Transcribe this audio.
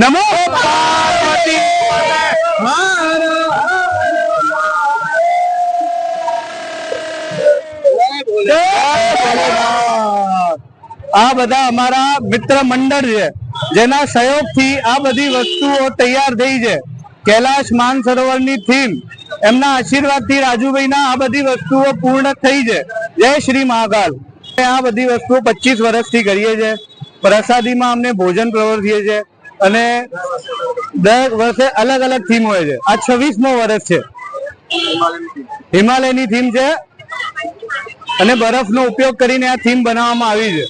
નમો પાર્વતી. આ બધા અમારા મિત્ર મંડળ છે જેના સહયોગથી આ બધી વસ્તુઓ તૈયાર થઈ છે. કૈલાશ માનસરોવરની થીમ એમના આશીર્વાદથી રાજુભાઈના આ બધી વસ્તુઓ પૂર્ણ થઈ છે. જય શ્રી મહાકાલ. આ બધી વસ્તુઓ પચીસ વર્ષથી કરીએ છીએ પ્રસાદીમાં અમને ભોજન પ્રવર્તીએ છીએ અને દર વર્ષે અલગ અલગ થીમ હોય છે. આ છવ્વીસમો વર્ષ છે. હિમાલયની થીમ છે. અને બરફનો ઉપયોગ કરીને આ થીમ બનાવવામાં આવી છે.